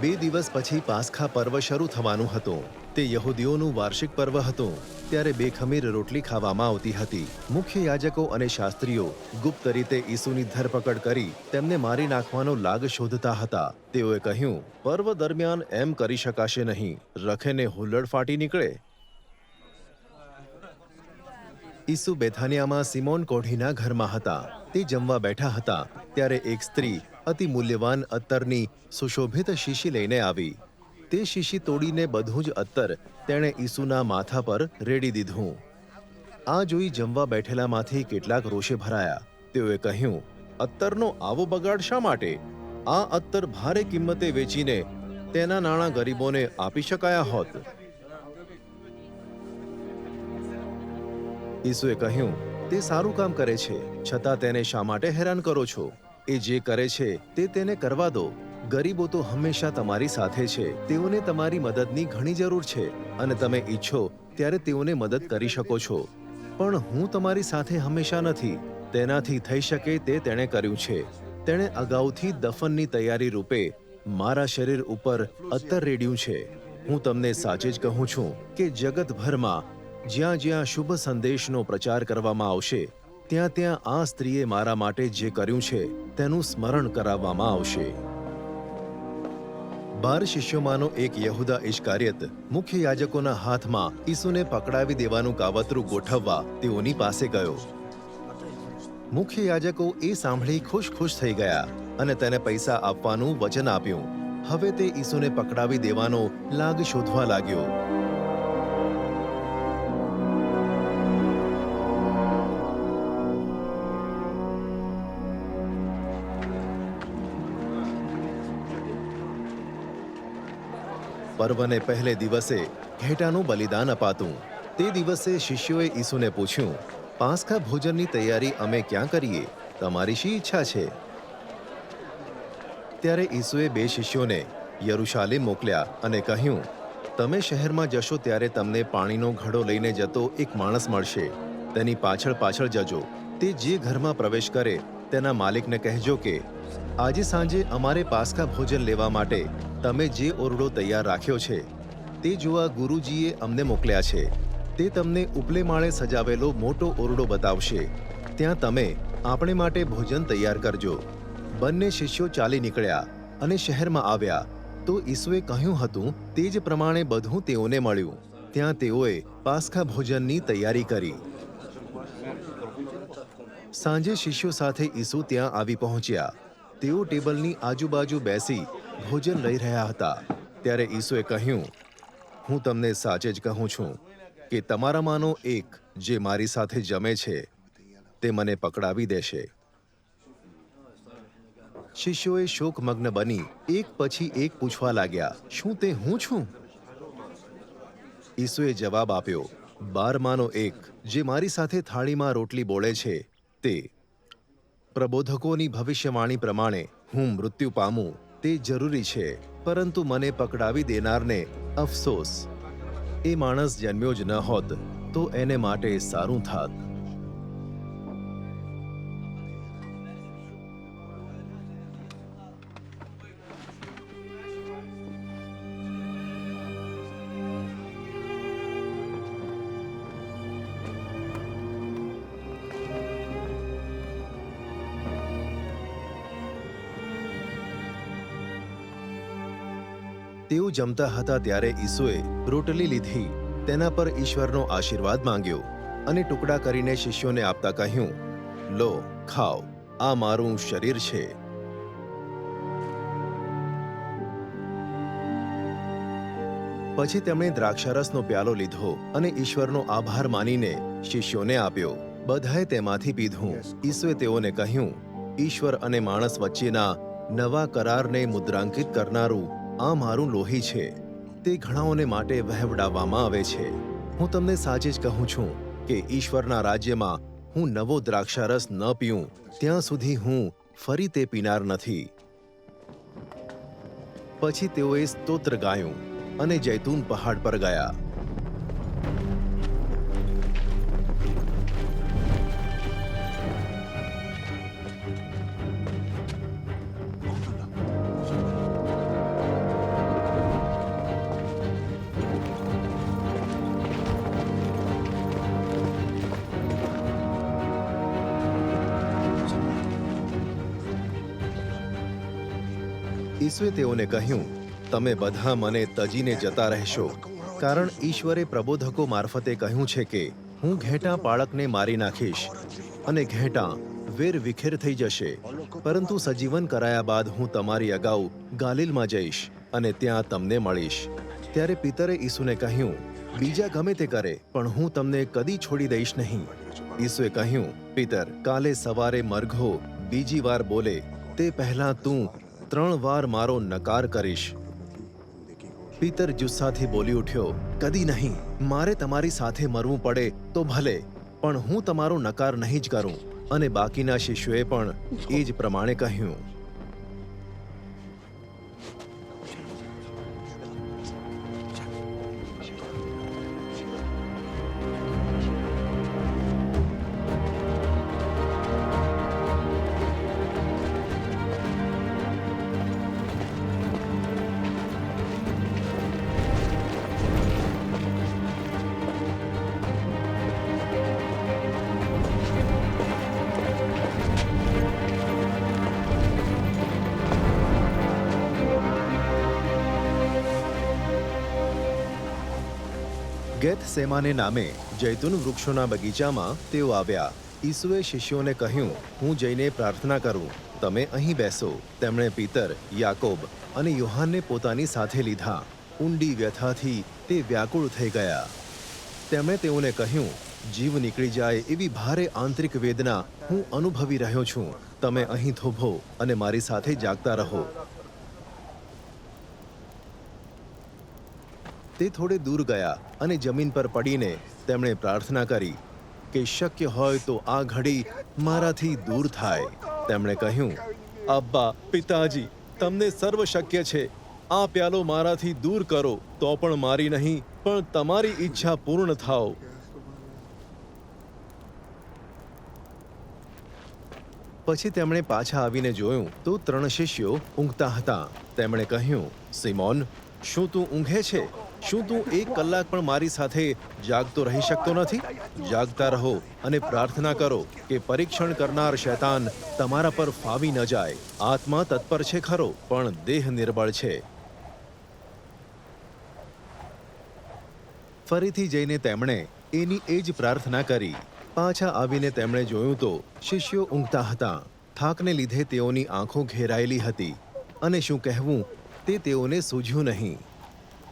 બે દિવસ પછી પાસખા પર્વ શરૂ થવાનું હતું. તે યહૂદીઓનું વાર્ષિક પર્વ હતું. ત્યારે બે ખમીર રોટલી ખાવામાં આવતી હતી. મુખ્ય યાજકો અને શાસ્ત્રીઓ ગુપ્ત રીતે ઈસુની ધરપકડ કરી તેમને મારી નાખવાનો લાગ શોધતા હતા. તેઓએ કહ્યું, પર્વ દરમિયાન એમ કરી શકાશે નહીં. રખેને હુલ્લડ ફાટી નીકળે. ઈસુ બેથાનિયામાં સિમોન કોઢીના ઘરમાં હતા. તે જમવા બેઠા હતા. ત્યારે એક સ્ત્રી અતિ મૂલ્યવાન અત્તરની સુશોભિત શીશી લઈને આવી. તે શીશી તોડીને બધું જ અત્તર તેણે ઈસુના માથા પર રેડી દીધું. આ જોઈ જમવા બેઠેલામાંથી કેટલાક રોષે ભરાયા. તેઓએ કહ્યું, અત્તરનો આવો બગાડ શા માટે? આ અત્તર ભારે કિંમતે વેચીને તેના નાણાં ગરીબોને આપી શકાયા હોત. ઈસુએ કહ્યું, તે સારું કામ કરે છે. છતાં તેને શા માટે હેરાન કરો છો? એ જે કરે છે, તે તેને કરવા દો. ગરીબો તો હંમેશા તમારી સાથે છે. તેઓને તમારી મદદની ઘણી જરૂર છે. અને તમે ઈચ્છો ત્યારે તેઓને મદદ કરી શકો છો. પણ હું તમારી સાથે હંમેશા નથી. તેનાથી થઈ શકે તે તેણે કર્યું છે. તેણે અગાઉથી દફનની તૈયારી રૂપે મારા શરીર ઉપર અત્તર રેડ્યું છે. હું તમને સાચે જ કહું છું કે જગતભરમાં જ્યાં જ્યાં શુભ સંદેશનો પ્રચાર કરવામાં આવશે ત્યાં ત્યાં આ સ્ત્રીએ મારા માટે જે કર્યું છે, તેનું સ્મરણ કરાવવામાં આવશે. બાર શિષ્યોમાંનો એક યહુદા ઇશ્કારિયત મુખ્ય યાજકોના હાથમાં ઈસુને પકડાવી દેવાનું કાવતરું ગોઠવવા તેઓની પાસે ગયો. મુખ્ય યાજકો એ સાંભળી ખુશ ખુશ થઈ ગયા અને તેને પૈસા આપવાનું વચન આપ્યું. હવે તે ઈસુને પકડાવી દેવાનો લાગ શોધવા લાગ્યો. પર્વને પહેલે દિવસે ઘેટાનું બલિદાન અપાતું. તે દિવસે શિષ્યોએ ઈસુને પૂછ્યું, પાસખા ભોજનની તૈયારી અમે ક્યાં કરીએ? તમારી શી ઈચ્છા છે? ત્યારે ઈસુએ બે શિષ્યોને યરુશાલેમ મોકલ્યા અને કહ્યું, તમે શહેરમાં જશો ત્યારે તમને પાણીનો ઘડો લઈને જતો એક માણસ મળશે. તેની પાછળ પાછળ જજો. તે જે ઘરમાં પ્રવેશ કરે તેના માલિકને કહેજો કે, આજે સાંજે અમારે પાસખા ભોજન લેવા માટે તમે જે ઓરડો તૈયાર રાખ્યો છે, તે જોવા ગુરુજીએ અમને મોકલ્યા છે. તે તમને ઉપલે માળે સજાવેલો મોટો ઓરડો બતાવશે. ત્યાં તમે આપણે માટે ભોજન તૈયાર કરજો. બંને શિષ્યો ચાલી નીકળ્યા અને શહેરમાં આવ્યા. તો ઈસુએ કહ્યું હતું, તે જ પ્રમાણે બધું તેઓને મળ્યું. ત્યાં તેઓએ પાસખા ભોજનની તૈયારી કરી. સાંજે શિષ્યો સાથે ઈસુ ત્યાં આવી પહોંચ્યા. તેઓ ટેબલની આજુબાજુ બેસી ભોજન લઈ રહ્યા હતા. ત્યારે ઈસુએ કહ્યું, હું તમને સાચે જ કહું છું કે તમારામાંનો એક જે મારી સાથે જમે છે, તે મને પકડાવી દેશે. શિષ્યોએ શોકમગ્ન બની એક પછી એક પૂછવા લાગ્યા, શું તે હું છું? ઈસુએ જવાબ આપ્યો બારમાંનો એક જે મારી સાથે થાળીમાં રોટલી બોળે છે, તે પ્રબોધકોની ભવિષ્યવાણી પ્રમાણે હું મૃત્યુ પામું. તે જરૂરી છે, પરંતુ મને પકડાવી દેનારને અફસોસ. એ માણસ જન્મ્યો જ ન હોત, તો એને માટે સારું થાત. તેઓ જમતા હતા ત્યારે ઈસુએ રોટલી લીધી, તેના પર ઈશ્વરનો આશીર્વાદ માંગ્યો અને ટુકડા કરીને શિષ્યોને આપતા કહ્યું, લો, ખાઓ, આ મારું શરીર છે. પછી તેમણે દ્રાક્ષારસનો પ્યાલો લીધો અને ઈશ્વરનો આભાર માનીને શિષ્યોને આપ્યો. બધાએ તેમાંથી પીધું. ઈસુએ તેઓને કહ્યું, ઈશ્વર અને માણસ વચ્ચેના નવા કરારને મુદ્રાંકિત કરનારું આ મારું લોહી છે. તે ઘણાઓને માટે વહેવડાવવામાં આવે છે. હું તમને સાચે જ કહું છું કે ઈશ્વરના રાજ્યમાં હું નવો દ્રાક્ષારસ ન પીઉં. ત્યાં સુધી હું ફરી તે પીનાર નથી. પછી તેઓએ સ્તોત્ર ગાયું અને જૈતૂન પહાડ પર ગયા. ઈસુએ તેઓને કહ્યું, તમે બધા મને તજીને જતા રહેશો. કારણ ઈશ્વરે પ્રબોધકો મારફતે કહ્યું છે કે, હું ઘેટાં પાળકને મારી નાખીશ અને ઘેટાં વેર વિખેર થઈ જશે. પરંતુ સજીવન કરાયા બાદ હું તમારી અગાઉ ગાલિલમાં જઈશ અને ત્યાં તમને મળીશ. ત્યારે પિતરે ઈસુને કહ્યું, બીજા ગમે તે કરે, પણ હું તમને કદી છોડી દઈશ નહીં. ઈસુએ કહ્યું, પિતર, કાલે સવારે મરઘો બીજી વાર બોલે, તે પહેલા તું ત્રણ વાર મારો નકાર કરીશ. પિતર જુસ્સાથી બોલી ઉઠ્યો, કદી નહીં, મારે તમારી સાથે મરવું પડે તો ભલે, પણ હું તમારો નકાર નહીં જ કરું. અને બાકીના શિષ્યોએ પણ એ જ પ્રમાણે કહ્યું. ગેથ સેમાને નામે જૈતુન વૃક્ષોના બગીચામાં તેઓ આવ્યા. ઈસુએ શિષ્યોને કહ્યું, હું જઈને પ્રાર્થના કરું. તમે અહીં બેસો. તેમણે પિતર, યાકોબ અને યોહાનને પોતાની સાથે લીધા. ઊંડી વ્યથાથી તે વ્યાકુળ થઈ ગયા. તેમણે તેઓને કહ્યું, જીવ નીકળી જાય એવી ભારે આંતરિક વેદના હું અનુભવી રહ્યો છું. તમે અહીં થોભો અને મારી સાથે જાગતા રહો. તે થોડે દૂર ગયા અને જમીન પર પડીને તેમણે પ્રાર્થના કરી કે શક્ય હોય તો આ ઘડી મારાથી દૂર થાય. તેમણે કહ્યું અબ્બા પિતાજી, તમને સર્વ શક્ય છે. આ પ્યાલો મારાથી દૂર કરો, તો પણ મારી નહીં, પણ તમારી ઈચ્છા પૂર્ણ થાઓ. પછી તેમણે પાછા આવીને જોયું તો ત્રણ શિષ્યો ઊંઘતા હતા. તેમણે કહ્યું, સિમોન, શું તું ઊંઘે છે? શું તું એક કલાક પણ મારી સાથે જાગતો રહી શકતો નથી? જાગતા રહો અને પ્રાર્થના કરો કે પરીક્ષણ કરનાર શૈતાન તમારા પર ફાવી ન જાય. આત્મા તત્પર છે ખરો, પણ દેહ નિર્બળ છે. ફરીથી જઈને તેમણે એની એ જ પ્રાર્થના કરી. પાછા આવીને તેમણે જોયું તો શિષ્યો ઊંઘતા હતા. થાકને લીધે તેઓની આંખો ઘેરાયેલી હતી. અને શું કહેવું, તે તેઓને સૂઝ્યું નહીં.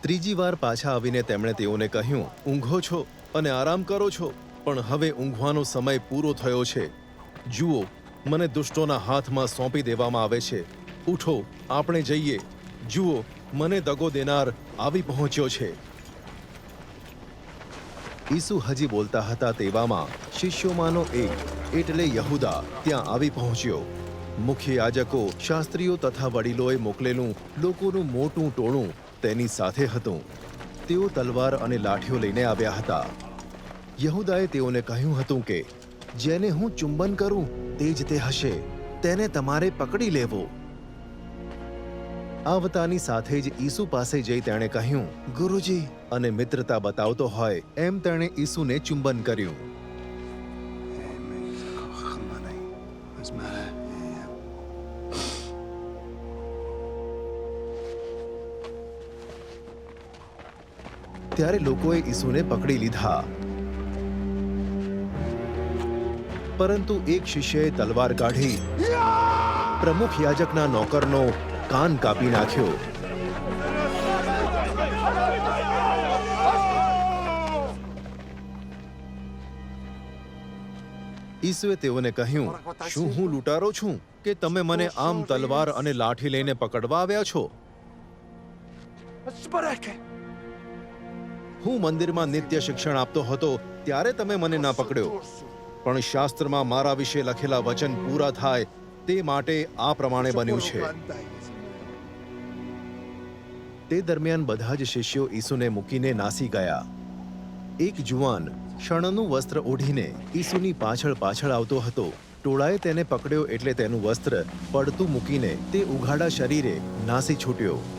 ત્રીજી વાર પાછા આવીને તેમણે તેઓને કહ્યું, ઊંઘો છો અને આરામ કરો છો, પણ હવે ઊંઘવાનો સમય પૂરો થયો છે. જુઓ, મને દુષ્ટોના હાથમાં સોંપી દેવામાં આવે છે. ઉઠો, આપણે જઈએ. જુઓ, મને દગો દેનાર આવી પહોંચ્યો છે. ઈસુ હજી બોલતા હતા તેવામાં શિષ્યોમાંનો એક, એટલે યહુદા, ત્યાં આવી પહોંચ્યો. મુખ્ય યાજકો શાસ્ત્રીઓ તથા વડીલોએ મોકલેલું લોકોનું મોટું ટોળું તેની સાથે હતું. તેઓ તલવાર અને લાઠીઓ લઈને આવ્યા હતા. યહુદાએ તેઓને કહ્યું હતું કે, જેને હું ચુંબન કરું, તે જ તે હશે. તેને તમારે પકડી લેવો. આવતાની સાથે જ ઈસુ પાસે જઈ તેણે કહ્યું, ગુરુજી. અને મિત્રતા બતાવતો હોય, એમ તેણે ઈસુને ચુંબન કર્યું. ત્યારે લોકોએ ઈસુને પકડી લીધા. પરંતુ એક શિષ્યએ તલવાર કાઢી. પ્રમુખ યાજકના નોકરનો કાન કાપી નાખ્યો. ઈસુએ તેઓને કહ્યું, શું હું લૂંટારો છું? કે તમે મને આમ તલવાર અને લાઠી લઈને પકડવા આવ્યા છો? હું મંદિરમાં નિત્ય શિક્ષણ આપતો હતો, ત્યારે તમે મને ના પકડ્યો. પણ શાસ્ત્રમાં મારા વિશે લખેલા વચન પૂરા થાય, તે માટે આ પ્રમાણે બન્યું છે. તે દરમિયાન બધા જ શિષ્યો ઈસુને મૂકીને નાસી ગયા. એક જુવાન શણનું વસ્ત્ર ઓઢીને ઈસુની પાછળ પાછળ આવતો હતો. ટોળાએ તેને પકડ્યો એટલે તેનું વસ્ત્ર પડતું મૂકીને તે ઉઘાડા શરીરે નાસી છૂટ્યો.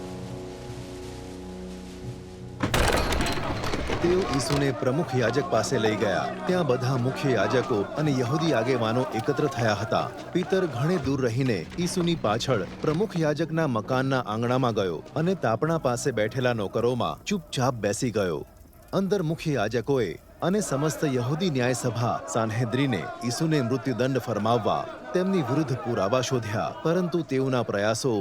તેઓ ઈસુને પ્રમુખ યાજક પાસે લઈ ગયા. ત્યાં બધા મુખ્ય યાજકો અને યહૂદી આગેવાનો એકત્ર થયા હતા. પીતર ઘણે દૂર રહીને ઈસુની પાછળ પ્રમુખ યાજકના મકાનના આંગણામાં ગયો અને તાપણા પાસે બેઠેલા નોકરોમાં ચૂપચાપ બેસી ગયો. અંદર મુખ્ય યાજકોએ અને સમસ્ત યહૂદી ન્યાયસભા સાનહેદ્રીને ઈસુને મૃત્યુદંડ ફરમાવવા તેમની વિરુદ્ધ પુરાવા શોધ્યા, પરંતુ તેઓના પ્રયાસો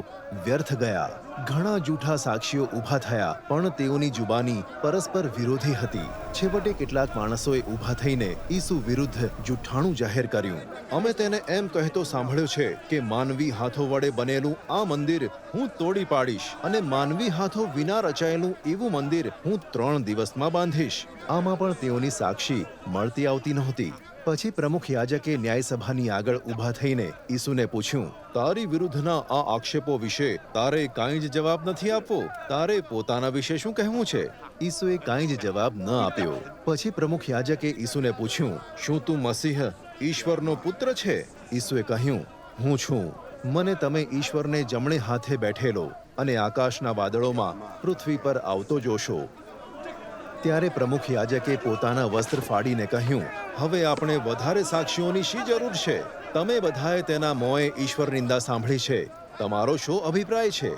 વ્યર્થ ગયા. ઘણા જૂઠા સાક્ષીઓ ઊભા થયા, પણ તેઓની જુબાની પરસ્પર વિરોધી હતી. છેવટે કેટલાક માણસોએ ઊભા થઈને ઈસુ વિરુદ્ધ જૂઠાણું જાહેર કર્યું. અમે તેને એમ કહેતો સાંભળ્યો છે કે માનવી હાથો વડે બનેલું આ મંદિર હું તોડી પાડીશ અને માનવી હાથો વિના રચાયેલું એવું મંદિર હું ત્રણ દિવસમાં બાંધીશ. આમાં પણ તેઓની સાક્ષી મળતી આવતી નહોતી. પછી પ્રમુખ યાજકે ન્યાયસભાની આગળ ઊભા થઈને ઈસુને પૂછ્યું, તારી વિરુદ્ધના આ આક્ષેપો વિશે તારે કાંઈ જ જવાબ નથી આપવો? તારે પોતાના વિશે શું કહેવું છે? ઈસુએ કાંઈ જ જવાબ ન આપ્યો. પછી પ્રમુખ યાજકે ઈસુને પૂછ્યું, શું તું મસીહ ઈશ્વરનો પુત્ર છે? ઈસુએ કહ્યું, હું છું. મને તમે ઈશ્વરને જમણે હાથે બેઠેલો અને આકાશના વાદળોમાં પૃથ્વી પર આવતો જોશો. ત્યારે પ્રમુખ યાજકે પોતાના વસ્ત્ર ફાડીને કહ્યું, હવે આપણે વધારે સાક્ષીઓની શી જરૂર છે? તમે બધાએ તેના મોંએ ઈશ્વર નિંદા સાંભળી છે. તમારો શો અભિપ્રાય છે?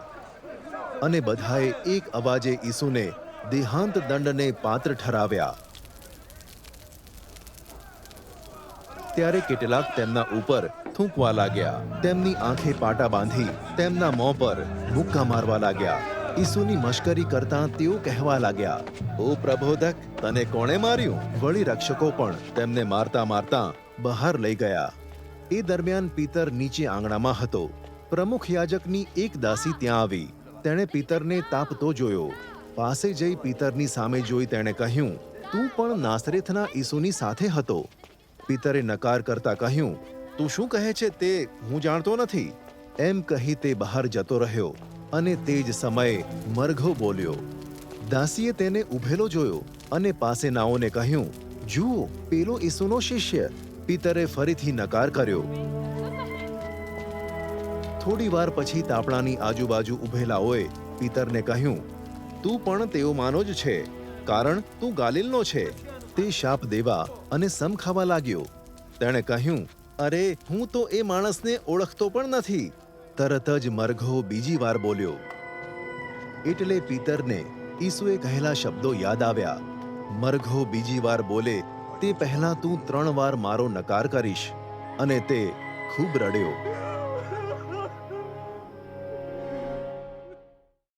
અને બધાએ એક અવાજે ઈસુને દેહાંત દંડને પાત્ર ઠરાવ્યા. ત્યારે કેટલાક તેમના ઉપર થૂંકવા લાગ્યા. તેમની આંખે પાટા બાંધી તેમના મોં પર મુક્કા મારવા લાગ્યા. ઈસુની મશ્કરી કરતા તેઓ કહેવા લાગ્યા, ઓ પ્રબોધક, તને કોણે માર્યું? વળી રક્ષકો પણ તેમને મારતા મારતા બહાર લઈ ગયા. એ દરમિયાન પિતર નીચે આંગણામાં હતો. પ્રમુખ યાજકની એક દાસી ત્યાં આવી. તેણે પિતરને તાપતો જોયો. પાસે જઈ પિતરની સામે જોઈ તેણે કહ્યું, તું પણ નાસરેથના ઈસુની સાથે હતો. પિતરે નકાર કરતા કહ્યું, તું શું કહે છે તે હું જાણતો નથી. એમ કહી તે બહાર જતો રહ્યો. અને તે જ સમયે મરઘો બોલ્યો, દાસીએ તેને ઊભેલો જોયો અને પાસે નાઓને કહ્યું, જુઓ, પેલો ઈસુનો શિષ્ય. પિતરે ફરીથી નકાર કર્યો. થોડી વાર પછી તાપણાની આજુબાજુ ઊભેલાઓએ પિતરને કહ્યું, તું પણ તેઓમાંનો જ છે, કારણ તું ગાલિલનો છે. તે શાપ દેવા અને સમ ખાવા લાગ્યો. તેણે કહ્યું, અરે, હું તો એ માણસને ઓળખતો પણ નથી. તરત જ મરઘો બીજી વાર બોલ્યો, એટલે પિતરને ઈસુએ કહેલા શબ્દો યાદ આવ્યા. મરઘો બીજી વાર બોલે, તે પહેલા તું ત્રણ વાર મારો નકાર કરીશ. અને તે ખૂબ રડ્યો.